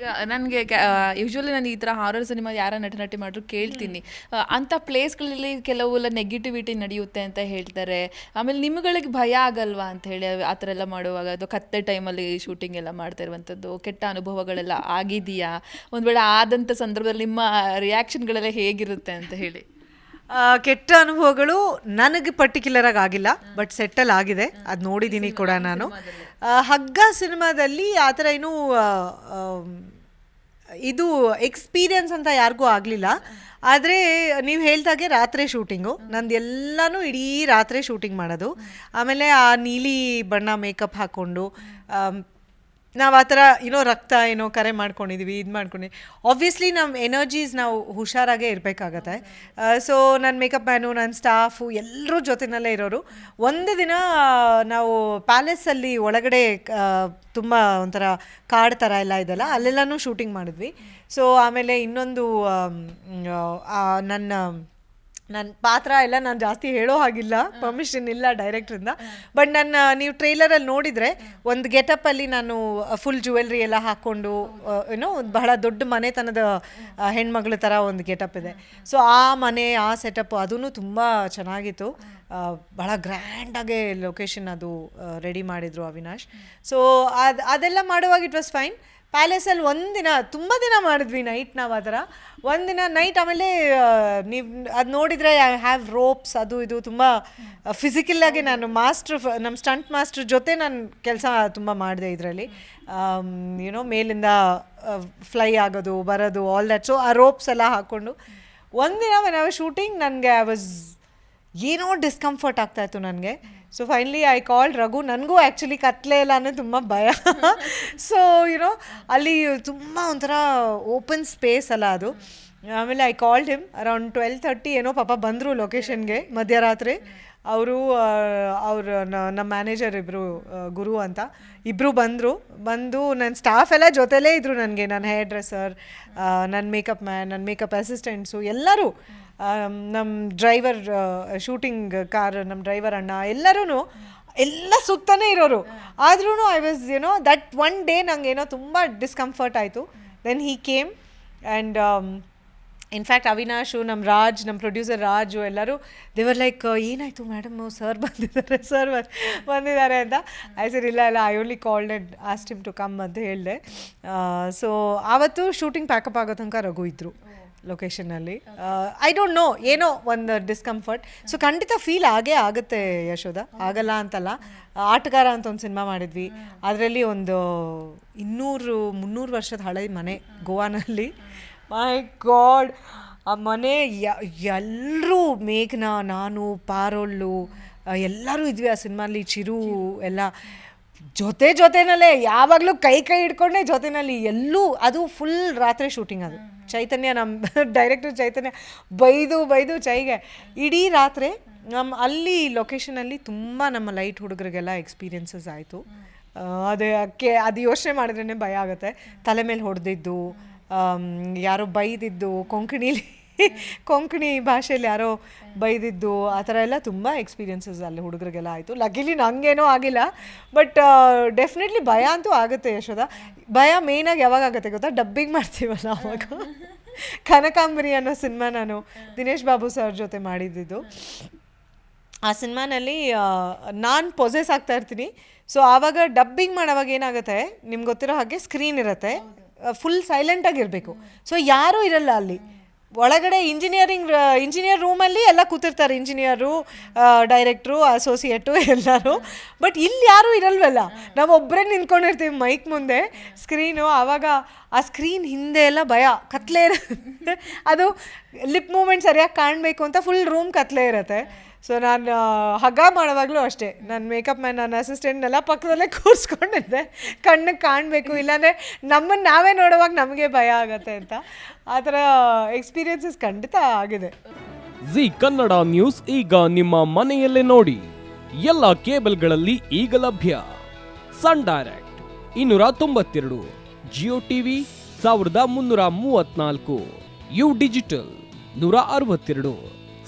ಈಗ ನನಗೆ ಯೂಶ್ವಲಿ ನಾನು ಈ ಥರ ಹಾರರ್ ಸಿನಿಮಾ ಯಾರ ನಟ ನಟಿ ಮಾಡಿದ್ರು ಕೇಳ್ತೀನಿ. ಅಂಥ ಪ್ಲೇಸ್ಗಳಲ್ಲಿ ಕೆಲವೆಲ್ಲ ನೆಗೆಟಿವಿಟಿ ನಡೆಯುತ್ತೆ ಅಂತ ಹೇಳ್ತಾರೆ. ಆಮೇಲೆ ನಿಮ್ಗಳಿಗೆ ಭಯ ಆಗಲ್ವಾ ಅಂತ ಹೇಳಿ ಆ ಥರ ಎಲ್ಲ ಮಾಡುವಾಗ? ಅದು ಕತ್ತೆ ಟೈಮಲ್ಲಿ ಶೂಟಿಂಗ್ ಎಲ್ಲ ಮಾಡ್ತಾ ಇರುವಂಥದ್ದು ಕೆಟ್ಟ ಅನುಭವಗಳೆಲ್ಲ ಆಗಿದೆಯಾ? ಒಂದು ವೇಳೆ ಆದಂಥ ಸಂದರ್ಭದಲ್ಲಿ ನಿಮ್ಮ ರಿಯಾಕ್ಷನ್ಗಳೆಲ್ಲ ಹೇಗಿರುತ್ತೆ ಅಂತ ಹೇಳಿ. ಕೆಟ್ಟ ಅನುಭವಗಳು ನನಗೆ ಪರ್ಟಿಕ್ಯುಲರ್ ಆಗಿ ಆಗಿಲ್ಲ ಬಟ್ ಸೆಟ್ಟಲ್ ಆಗಿದೆ. ಅದು ನೋಡಿದ್ದೀನಿ ಕೂಡ ನಾನು. ಹಗ್ಗ ಸಿನಿಮಾದಲ್ಲಿ ಆ ಥರ ಏನೂ ಇದು ಎಕ್ಸ್ಪೀರಿಯನ್ಸ್ ಅಂತ ಯಾರಿಗೂ ಆಗಲಿಲ್ಲ. ಆದರೆ ನೀವು ಹೇಳ್ದಾಗೆ ರಾತ್ರಿ ಶೂಟಿಂಗು ನಂದು ಎಲ್ಲನೂ ಇಡೀ ರಾತ್ರಿ ಶೂಟಿಂಗ್ ಮಾಡೋದು. ಆಮೇಲೆ ಆ ನೀಲಿ ಬಣ್ಣ ಮೇಕಪ್ ಹಾಕ್ಕೊಂಡು ನಾವು ಆ ಥರ ಏನೋ ರಕ್ತ ಏನೋ ಕರೆ ಮಾಡ್ಕೊಂಡಿದ್ದೀವಿ ಇದು ಮಾಡ್ಕೊಂಡಿದ್ವಿ ಆಬ್ವಿಯಸ್ಲಿ ನಮ್ಮ ಎನರ್ಜೀಸ್ ನಾವು ಹುಷಾರಾಗೇ ಇರಬೇಕಾಗತ್ತೆ. ಸೊ ನನ್ನ ಮೇಕಪ್ ಮ್ಯಾನು ನನ್ನ ಸ್ಟಾಫು ಎಲ್ಲರೂ ಜೊತೆನಲ್ಲೇ ಇರೋರು. ಒಂದು ದಿನ ನಾವು ಪ್ಯಾಲೇಸಲ್ಲಿ ಒಳಗಡೆ ತುಂಬ ಒಂಥರ ಕಾಡ್ ಥರ ಎಲ್ಲ ಇದೆಲ್ಲ ಅಲ್ಲೆಲ್ಲನೂ ಶೂಟಿಂಗ್ ಮಾಡಿದ್ವಿ. ಸೊ ಆಮೇಲೆ ಇನ್ನೊಂದು ನನ್ನ ನನ್ನ ಪಾತ್ರ ಎಲ್ಲ ನಾನು ಜಾಸ್ತಿ ಹೇಳೋ ಹಾಗಿಲ್ಲ ಪರ್ಮಿಷನ್ ಇಲ್ಲ ಡೈರೆಕ್ಟ್ರಿಂದ ಬಟ್ ನನ್ನ ನೀವು ಟ್ರೈಲರಲ್ಲಿ ನೋಡಿದರೆ ಒಂದು ಗೆಟಪ್ಪಲ್ಲಿ ನಾನು ಫುಲ್ ಜುವೆಲ್ರಿ ಎಲ್ಲ ಹಾಕ್ಕೊಂಡು ಏನೋ ಒಂದು ಬಹಳ ದೊಡ್ಡ ಮನೆತನದ ಹೆಣ್ಮಗಳ ಥರ ಒಂದು ಗೆಟಪ್ ಇದೆ. ಸೊ ಆ ಮನೆ ಆ ಸೆಟಪ್ ಅದೂ ತುಂಬ ಚೆನ್ನಾಗಿತ್ತು. ಬಹಳ ಬಹಳ ಗ್ರ್ಯಾಂಡಾಗೆ ಲೊಕೇಶನ್ ಅದು ರೆಡಿ ಮಾಡಿದರು ಅವಿನಾಶ್. ಸೊ ಅದು ಅದೆಲ್ಲ ಮಾಡುವಾಗ ಇಟ್ ವಾಸ್ ಫೈನ್ ಪ್ಯಾಲೇಸಲ್ಲಿ ಒಂದಿನ, ತುಂಬ ದಿನ ಮಾಡಿದ್ವಿ ನೈಟ್ ನಾವು ಅದರ ಒಂದಿನ ನೈಟ್ ಆಮೇಲೆ ನೀವು, ಅದು ನೋಡಿದರೆ ಐ ಹ್ಯಾವ್ ರೋಪ್ಸ್, ಅದು ಇದು ತುಂಬ ಫಿಸಿಕಲ್ಲಾಗಿ ನಾನು ಮಾಸ್ಟ್ರ್ ನಮ್ಮ ಸ್ಟಂಟ್ ಮಾಸ್ಟ್ರ್ ಜೊತೆ ನಾನು ಕೆಲಸ ತುಂಬ ಮಾಡಿದೆ ಇದರಲ್ಲಿ. ಯುನೋ ಮೇಲಿಂದ ಫ್ಲೈ ಆಗೋದು, ಬರೋದು ಆಲ್ ದಟ್ ಸೊ ಆ ರೋಪ್ಸ್ ಎಲ್ಲ ಹಾಕ್ಕೊಂಡು, ಒಂದಿನ ನಾವು ಶೂಟಿಂಗ್ ನನಗೆ ಐ ವಾಸ್ ಏನೋ ಡಿಸ್ಕಂಫರ್ಟ್ ಆಗ್ತಾಯಿತ್ತು ನನಗೆ. So finally I called Raghu ನನಗೂ ಆ್ಯಕ್ಚುಲಿ ಕತ್ಲೆ ಇಲ್ಲ ಅನ್ನೋ ತುಂಬ ಭಯ ಸೊ ಯುನೋ ಅಲ್ಲಿ ತುಂಬ ಒಂಥರ ಓಪನ್ ಸ್ಪೇಸ್ ಅಲ್ಲ ಅದು. ಆಮೇಲೆ I called him around twelve thirty ಏನೋ ಪಾಪ ಬಂದರು ಲೊಕೇಶನ್ಗೆ ಮಧ್ಯರಾತ್ರಿ. ಅವರು ಅವ್ರ ನಮ್ಮ ಮ್ಯಾನೇಜರ್ ಇಬ್ಬರು ಗುರು ಅಂತ. ಇಬ್ಬರು ಬಂದರು. ಬಂದು ನನ್ನ ಸ್ಟಾಫ್ ಎಲ್ಲ ಜೊತೆಲೇ ಇದ್ದರು ನನಗೆ. ನನ್ನ ಹೇರ್ ಡ್ರೆಸ್ಸರ್ ನನ್ನ ಮೇಕಪ್ ಮ್ಯಾನ್ ನನ್ನ ಮೇಕಪ್ ಅಸಿಸ್ಟೆಂಟ್ಸು ಎಲ್ಲರೂ. ನಮ್ಮ ಡ್ರೈವರ್ ಶೂಟಿಂಗ್ ಕಾರ್ ನಮ್ಮ ಡ್ರೈವರ್ ಅಣ್ಣ ಎಲ್ಲರೂ ಎಲ್ಲ ಸುತ್ತನೇ ಇರೋರು. ಆದ್ರೂ ಐ ವಾಸ್ ಏನೋ ದಟ್ ಒನ್ ಡೇ ನಂಗೆ ಏನೋ ತುಂಬ ಡಿಸ್ಕಂಫರ್ಟ್ ಆಯಿತು. Then he came and in fact Avinash ನಮ್ಮ ರಾಜ್ ನಮ್ಮ ಪ್ರೊಡ್ಯೂಸರ್ ರಾಜು ಎಲ್ಲರೂ ದೇವರ್ ಲೈಕ್ ಏನಾಯಿತು ಮೇಡಮ್ ಸರ್ ಬಂದಿದ್ದಾರೆ ಸರ್ ಬಂದಿದ್ದಾರೆ ಅಂತ. ಐ ಸರ್ ಇಲ್ಲ ಇಲ್ಲ I only called and him to come ಅಂತ ಹೇಳಿದೆ. ಸೊ ಆವತ್ತು ಶೂಟಿಂಗ್ ಪ್ಯಾಕಪ್ ಆಗೋ ತನಕ ರಘು ಇದ್ರು ಲೊಕೇಶನಲ್ಲಿ ಐ ಡೋಂಟ್ ನೋ ಏನೋ ಒಂದು ಡಿಸ್ಕಂಫರ್ಟ್ ಸೊ ಖಂಡಿತ ಫೀಲ್ ಆಗೇ ಆಗುತ್ತೆ ಯಶೋದ ಆಗಲ್ಲ ಅಂತಲ್ಲ. ಆಟಗಾರ ಅಂತ ಒಂದು ಸಿನಿಮಾ ಮಾಡಿದ್ವಿ. ಅದರಲ್ಲಿ ಒಂದು ಇನ್ನೂರು, ಮುನ್ನೂರು ವರ್ಷದ ಹಳೆ ಮನೆ ಗೋವಾನಲ್ಲಿ. ಮೈ ಗಾಡ್ ಆ ಮನೆ ಎಲ್ಲರೂ ಮೇಘ್ನ, ನಾನು, ಪಾರೋಲ್ಲು ಎಲ್ಲರೂ ಇದ್ವಿ ಆ ಸಿನಿಮಾಲಿ ಚಿರು, ಎಲ್ಲ. ಜೊತೆ ಜೊತೆನಲ್ಲೇ ಯಾವಾಗಲೂ ಕೈ ಕೈ ಹಿಡ್ಕೊಂಡೆ ಜೊತೆನಲ್ಲಿ ಎಲ್ಲೂ, ಅದು ಫುಲ್ ರಾತ್ರಿ ಶೂಟಿಂಗ್ ಅದು. ಚೈತನ್ಯ ನಮ್ಮ ಡೈರೆಕ್ಟರ್ ಚೈತನ್ಯ ಬೈದು ಬೈದು ಚೈಗೆ. ಇಡೀ ರಾತ್ರಿ ನಮ್ಮ ಅಲ್ಲಿ ಲೊಕೇಶನಲ್ಲಿ ತುಂಬ ನಮ್ಮ ಲೈಟ್ ಹುಡುಗರಿಗೆಲ್ಲ ಎಕ್ಸ್ಪೀರಿಯನ್ಸಸ್ ಆಯಿತು. ಅದೇ, ಕೆ, ಅದು ಯೋಚನೆ ಮಾಡಿದ್ರೇ ಭಯ ಆಗುತ್ತೆ. ತಲೆ ಮೇಲೆ ಹೊಡೆದಿದ್ದು ಯಾರೋ ಬೈದಿದ್ದು ಕೊಂಕಣಿಲಿ, ಕೊಂಕಣಿ ಭಾಷೆಯಲ್ಲಿ ಯಾರೋ ಬೈದಿದ್ದು ಆ ಥರ ಎಲ್ಲ ತುಂಬ ಎಕ್ಸ್ಪೀರಿಯನ್ಸಸ್ ಅಲ್ಲಿ ಹುಡುಗರಿಗೆಲ್ಲ ಆಯಿತು. ಲಗಿಲಿ ನನಗೇನೋ ಆಗಿಲ್ಲ. ಬಟ್ ಡೆಫಿನೆಟ್ಲಿ ಭಯ ಅಂತೂ ಆಗುತ್ತೆ ಯಶೋದ ಭಯ ಮೇಯ್ನಾಗಿ ಯಾವಾಗ ಆಗುತ್ತೆ ಗೊತ್ತಾ? ಡಬ್ಬಿಂಗ್ ಮಾಡ್ತೀವಲ್ಲ ಅವಾಗ. ಕನಕಾಂಬರಿ ಅನ್ನೋ ಸಿನಿಮಾ ನಾನು ದಿನೇಶ್ ಬಾಬು ಸರ್ ಜೊತೆ ಮಾಡಿದ್ದಿದ್ದು ಆ ಸಿನಿಮಾನಲ್ಲಿ ನಾನು ಪೊಸೆಸ್ ಆಗ್ತಾ ಇರ್ತೀನಿ. ಸೊ ಆವಾಗ ಡಬ್ಬಿಂಗ್ ಮಾಡೋವಾಗ ಏನಾಗುತ್ತೆ? ನಿಮ್ಗೆ ಗೊತ್ತಿರೋ ಹಾಗೆ ಸ್ಕ್ರೀನ್ ಇರುತ್ತೆ. ಫುಲ್ ಸೈಲೆಂಟಾಗಿರಬೇಕು ಸೊ ಯಾರೂ ಇರಲ್ಲ ಅಲ್ಲಿ. ಒಳಗಡೆ ಇಂಜಿನಿಯರಿಂಗ್ ಇಂಜಿನಿಯರ್ ರೂಮಲ್ಲಿ ಎಲ್ಲ ಕೂತಿರ್ತಾರೆ ಇಂಜಿನಿಯರು ಡೈರೆಕ್ಟ್ರು ಅಸೋಸಿಯೇಟು ಎಲ್ಲರೂ. ಬಟ್ ಇಲ್ಲಿ ಯಾರೂ ಇರಲ್ವಲ್ಲ. ನಾವು ಒಬ್ಬರೇ ನಿಂತ್ಕೊಂಡಿರ್ತೀವಿ ಮೈಕ್ ಮುಂದೆ ಸ್ಕ್ರೀನು ಆವಾಗ ಆ ಸ್ಕ್ರೀನ್ ಹಿಂದೆ ಎಲ್ಲ ಭಯ, ಕತ್ಲೆ ಇರುತ್ತೆ. ಅದು ಲಿಪ್ ಮೂಮೆಂಟ್ ಸರಿಯಾಗಿ ಕಾಣಬೇಕು ಅಂತ ಫುಲ್ ರೂಮ್ ಕತ್ಲೆ ಇರುತ್ತೆ. ಸೊ ನಾನು ಹಗ್ಗ ಮಾಡುವಾಗಲೂ ಅಷ್ಟೇ. ನನ್ನ ಮೇಕಪ್ ಮ್ಯಾನ್ ನನ್ನ ಅಸಿಸ್ಟೆಂಟ್ನೆಲ್ಲ ಪಕ್ಕದಲ್ಲೇ ಕೂರಿಸ್ಕೊಂಡಿದ್ದೆ. ಕಣ್ಣು ಕಾಣಬೇಕು, ಇಲ್ಲಾಂದರೆ ನಮ್ಮನ್ನು ನಾವೇ ನೋಡುವಾಗ ನಮಗೆ ಭಯ ಆಗುತ್ತೆ ಅಂತ. ಆ ಥರ ಎಕ್ಸ್ಪೀರಿಯನ್ಸಸ್ ಖಂಡಿತ ಆಗಿದೆ. ಜಿ ಕನ್ನಡ ನ್ಯೂಸ್ ಈಗ ನಿಮ್ಮ ಮನೆಯಲ್ಲೇ ನೋಡಿ. ಎಲ್ಲ ಕೇಬಲ್ಗಳಲ್ಲಿ ಈಗ ಲಭ್ಯ. ಸನ್ ಡೈರೆಕ್ಟ್ ಇನ್ನೂರ ತೊಂಬತ್ತೆರಡು, ಜಿಯೋ ಟಿವಿ ಸಾವಿರದ ಮುನ್ನೂರ ಮೂವತ್ನಾಲ್ಕು ಯು ಡಿಜಿಟಲ್ ನೂರ ಅರವತ್ತೆರಡು.